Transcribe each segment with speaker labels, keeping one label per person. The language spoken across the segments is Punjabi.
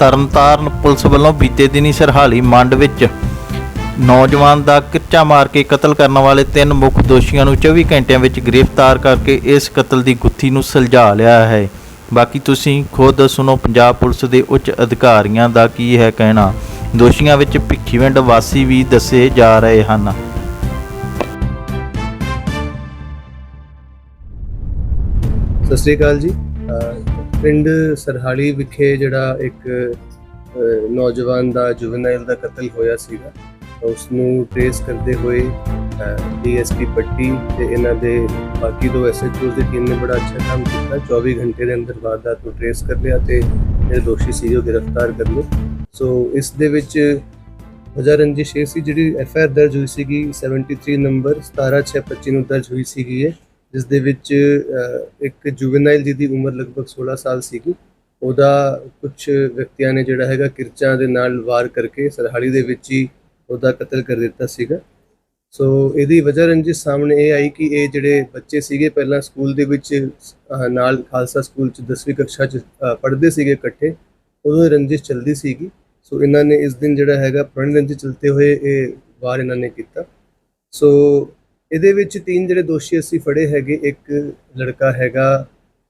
Speaker 1: ਤਰਨਤਾਰਨ ਪੁਲਿਸ ਵੱਲੋਂ ਬੀਤੇ ਦਿਨੀ ਸਰਹਾਲੀ ਮੰਡ ਵਿੱਚ ਨੌਜਵਾਨ ਦਾ ਕਿੱਚਾ ਮਾਰ ਕੇ ਕਤਲ ਕਰਨ ਵਾਲੇ ਤਿੰਨ ਮੁੱਖ ਦੋਸ਼ੀਆਂ ਨੂੰ 24 ਘੰਟਿਆਂ ਵਿੱਚ ਗ੍ਰਿਫਤਾਰ ਕਰਕੇ ਇਸ ਕਤਲ ਦੀ ਗੁੱਥੀ ਨੂੰ ਸੁਲਝਾ ਲਿਆ ਹੈ। ਬਾਕੀ ਤੁਸੀਂ ਖੁਦ ਸੁਣੋ, ਪੰਜਾਬ ਪੁਲਿਸ ਦੇ ਉੱਚ ਅਧਿਕਾਰੀਆਂ ਦਾ ਕੀ ਹੈ ਕਹਿਣਾ? ਦੋਸ਼ੀਆਂ ਵਿੱਚ ਭਿੱਖੀਵਿੰਡ ਵਾਸੀ ਵੀ ਦੱਸੇ ਜਾ ਰਹੇ ਹਨ।
Speaker 2: ਸਤਿ ਸ੍ਰੀ ਅਕਾਲ ਜੀ। ਪਿੰਡ ਸਰਹਾਲੀ ਵਿਖੇ ਜਿਹੜਾ ਇੱਕ ਨੌਜਵਾਨ ਦਾ ਜੁਵਨਾਈਲ ਦਾ ਕਤਲ ਹੋਇਆ ਸੀਗਾ ਉਸ ਨੂੰ ਟ੍ਰੇਸ ਕਰਦੇ ਹੋਏ ਡੀਐਸਪੀ ਪੱਟੀ ਤੇ ਇਹਨਾਂ ਦੇ ਬਾਕੀ ਦੋ ਐਸਐਚਓ ਦੀ ਟੀਮ ਨੇ ਬੜਾ ਅੱਛਾ ਕੰਮ ਕੀਤਾ। 24 ਘੰਟੇ ਦੇ ਅੰਦਰ ਵਾਰਦਾਤ ਨੂੰ ਟ੍ਰੇਸ ਕਰ ਲਿਆ ਤੇ ਜਿਹੜੇ ਦੋਸ਼ੀ ਸੀ ਉਹ ਗ੍ਰਿਫਤਾਰ ਕਰ ਲਏ। ਸੋ ਇਸ ਦੇ ਵਿੱਚ ਵਜ੍ਹਾ ਰੰਜਿਸ਼ ਇਹ ਸੀ ਜਿਹੜੀ ਐਫ ਆਰ ਦਰਜ ਹੋਈ ਸੀਗੀ 73 ਨੰਬਰ 17625 ਨੂੰ ਦਰਜ ਹੋਈ ਸੀਗੀ ਇਹ। ਜਿਸ ਦੇ ਵਿੱਚ ਅਹ, ਇੱਕ ਜੁਵਨਾਈਲ ਜਿਹਦੀ ਉਮਰ ਲਗਭਗ 16 ਸਾਲ ਸੀਗੀ ਉਹਦਾ ਕੁਝ ਵਿਅਕਤੀਆਂ ਨੇ ਜਿਹੜਾ ਹੈਗਾ ਕਿਰਚਾਂ ਦੇ ਨਾਲ ਵਾਰ ਕਰਕੇ ਸਰਹਾਲੀ ਦੇ ਵਿੱਚ ਹੀ ਉਹਦਾ ਕਤਲ ਕਰ ਦਿੱਤਾ ਸੀਗਾ। ਸੋ ਇਹਦੀ ਵਜ੍ਹਾ ਰੰਜਿਸ਼ ਸਾਹਮਣੇ ਇਹ ਆਈ ਕਿ ਇਹ ਜਿਹੜੇ ਬੱਚੇ ਸੀਗੇ ਪਹਿਲਾਂ ਸਕੂਲ ਦੇ ਵਿੱਚ ਨਾਲ ਖਾਲਸਾ ਸਕੂਲ ਚ 10ਵੀਂ ਕਕਸ਼ਾ ਚ ਪੜ੍ਹਦੇ ਸੀਗੇ ਇਕੱਠੇ ਉਦੋਂ ਇਹ ਰੰਜਿਸ਼ ਚੱਲਦੀ ਸੀਗੀ। ਸੋ ਇਹਨਾਂ ਨੇ ਇਸ ਦਿਨ ਜਿਹੜਾ ਹੈਗਾ ਪੁਰਾਣੀ ਰੰਜਿਸ਼ ਚਲਤੇ ਹੋਏ ਇਹ ਵਾਰ ਇਹਨਾਂ ਨੇ ਕੀਤਾ। ਸੋ ਇਹਦੇ ਵਿੱਚ ਤਿੰਨ ਜਿਹੜੇ ਦੋਸ਼ੀ ਅਸੀਂ ਫੜੇ ਹੈਗੇ, ਇੱਕ ਲੜਕਾ ਹੈਗਾ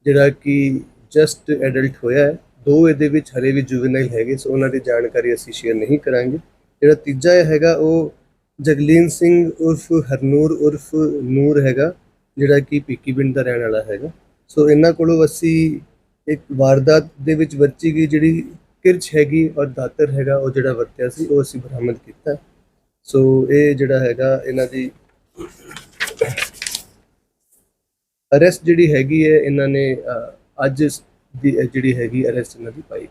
Speaker 2: ਜਿਹੜਾ ਕਿ ਜਸਟ ਐਡਲਟ ਹੋਇਆ ਹੈ। ਦੋ ਇਹਦੇ ਵਿੱਚ ਹਲੇ ਵੀ ਜੁਵਨਾਈਲ ਹੈਗੇ, ਸੋ ਉਹਨਾਂ ਦੀ ਜਾਣਕਾਰੀ ਅਸੀਂ ਸ਼ੇਅਰ ਨਹੀਂ ਕਰਾਂਗੇ। ਜਿਹੜਾ ਤੀਜਾ ਹੈਗਾ, ਉਹ ਜਗਲੀਨ ਸਿੰਘ ਉਰਫ ਹਰਨੂਰ ਉਰਫ ਨੂਰ ਹੈਗਾ, ਜਿਹੜਾ ਕਿ ਪੀਕੀ ਪਿੰਡ ਦਾ ਰਹਿਣ ਵਾਲਾ ਹੈਗਾ। ਸੋ ਇਹਨਾਂ ਕੋਲੋਂ ਅਸੀਂ ਇੱਕ ਵਾਰਦਾਤ ਦੇ ਵਿੱਚ ਵਰਤੀ ਗਈ, ਜਿਹੜੀ ਕਿਰਚ ਹੈਗੀ ਔਰ ਦਾਤਰ ਹੈਗਾ, ਉਹ ਜਿਹੜਾ ਵਰਤਿਆ ਸੀ, ਉਹ ਅਸੀਂ ਬਰਾਮਦ ਕੀਤਾ। ਸੋ ਇਹ ਜਿਹੜਾ ਹੈਗਾ, ਇਹਨਾਂ ਦੀ ਅਰੈਸਟ ਜਿਹੜੀ ਹੈਗੀ ਹੈ ਇਹਨਾਂ ਨੇ ਅ, ਅੱਜ ਦੀ ਜਿਹੜੀ ਹੈਗੀ ਅਰੈਸਟ ਇਹਨਾਂ ਦੀ ਪਾਈ ਗਈ।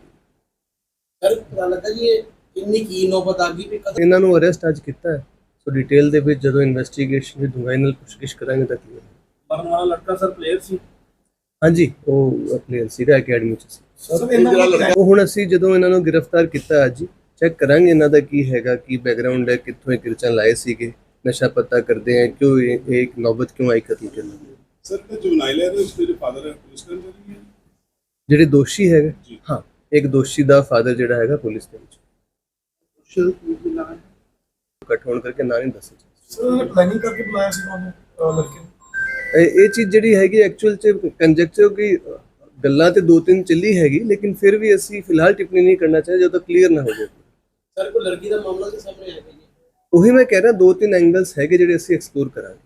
Speaker 3: ਸਰ ਪਤਾ ਲੱਗਾ ਜੀ ਇਹ ਇੰਨੀ ਕੀ ਨੌਬਤ ਆ ਗਈ ਵੀ ਕਦੋਂ
Speaker 2: ਇਹਨਾਂ ਨੂੰ ਅਰੈਸਟ ਅੱਜ ਕੀਤਾ ਹੈ। ਸੋ ਡਿਟੇਲ ਦੇ ਵਿੱਚ ਜਦੋਂ ਇਨਵੈਸਟੀਗੇਸ਼ਨ ਦੀ ਡੂੰਘਾਈ ਨਾਲ ਪੁੱਛਗਿੱਛ ਕਰਾਂਗੇ ਤਾਂ clear ਹੋਏਗਾ।
Speaker 3: ਮਰਨ ਵਾਲਾ ਲੜਕਾ ਸਰ ਪਲੇਅਰ ਸੀ।
Speaker 2: ਹਾਂਜੀ ਉਹ ਪਲੇਅਰ ਸੀਗਾ ਅਕੈਡਮੀ ਚ ਸੀ।
Speaker 3: ਸਰ ਇਹਨਾਂ ਦਾ
Speaker 2: ਉਹ ਹੁਣ ਅਸੀਂ ਜਦੋਂ ਇਹਨਾਂ ਨੂੰ ਗ੍ਰਿਫਤਾਰ ਕੀਤਾ ਅੱਜ ਚੈੱਕ ਕਰਾਂਗੇ ਇਹਨਾਂ ਦਾ ਕੀ ਹੈਗਾ ਕੀ ਬੈਕਗ੍ਰਾਉਂਡ ਹੈ ਕਿੱਥੋਂ ਇਹ ਕਿਰਚਾਂ ਲਾਏ ਸੀਗੇ। ਨਸ਼ਾ ਪਤਾ ਕਰਦੇ ਆ ਕਿਉਂ ਇਹ ਇਹ ਇੱਕ ਨੌਬਤ ਕਿਉਂ ਆਈ ਕਤਲ ਕਰਨ ਦੀ?
Speaker 4: ਸਰ ਤੇ ਜੁਵਨਾਈਲ ਹੈ ਉਸ ਦੇ ਫਾਦਰ ਪੁਲਿਸ ਕਰਨ ਚੱਲੀ ਹੈ।
Speaker 2: ਜਿਹੜੇ ਦੋਸ਼ੀ ਹੈਗੇ?
Speaker 4: ਜੀ।
Speaker 2: ਹਾਂ ਇੱਕ ਦੋਸ਼ੀ ਦਾ ਫਾਦਰ ਜਿਹੜਾ ਹੈਗਾ ਪੁਲਿਸ ਦੇ ਵਿੱਚ। ਕੱਟ ਹੋਣ ਕਰਕੇ ਨਾਂ ਨਹੀਂ ਦੱਸਿਆ ਜਾ
Speaker 3: ਸਰ ਪਲੈਨਿੰਗ ਕਰਕੇ ਬੁਲਾਇਆ ਸੀ ਅਹ ਲੜਕੇ।
Speaker 2: ਇਹ ਇਹ ਚੀਜ਼ ਜਿਹੜੀ ਹੈਗੀ ਐਕਚੁਅਲ ਚ ਕੰਜੈਕਚਰ ਕੀ ਗੱਲਾਂ ਤੇ ਦੋ ਤਿੰਨ ਚੱਲੀ ਹੈਗੀ ਲੇਕਿਨ ਫਿਰ ਵੀ ਅਸੀਂ ਫਿਲਹਾਲ ਟਿੱਪਣੀ ਨਹੀਂ ਕਰਨਾ ਚਾਹੀਦਾ ਜਦੋਂ ਤੱਕ ਕਲੀਅਰ ਨਾ ਹੋ ਜਾਏ
Speaker 3: ਸਰ ਕੋਈ ਲੜਕੀ ਦਾ ਮਾਮਲਾ ਤੇ ਸਾਹਮਣੇ ਆਇਆ ਜੀ
Speaker 2: ਉਹੀ ਮੈਂ ਕਹਿ ਰਿਹਾ ਦੋ ਤਿੰਨ ਐਂਗਲਸ ਹੈਗੇ ਜਿਹੜੇ ਅਸੀਂ ਐਕਸਪਲੋਰ ਕਰਾਂਗੇ।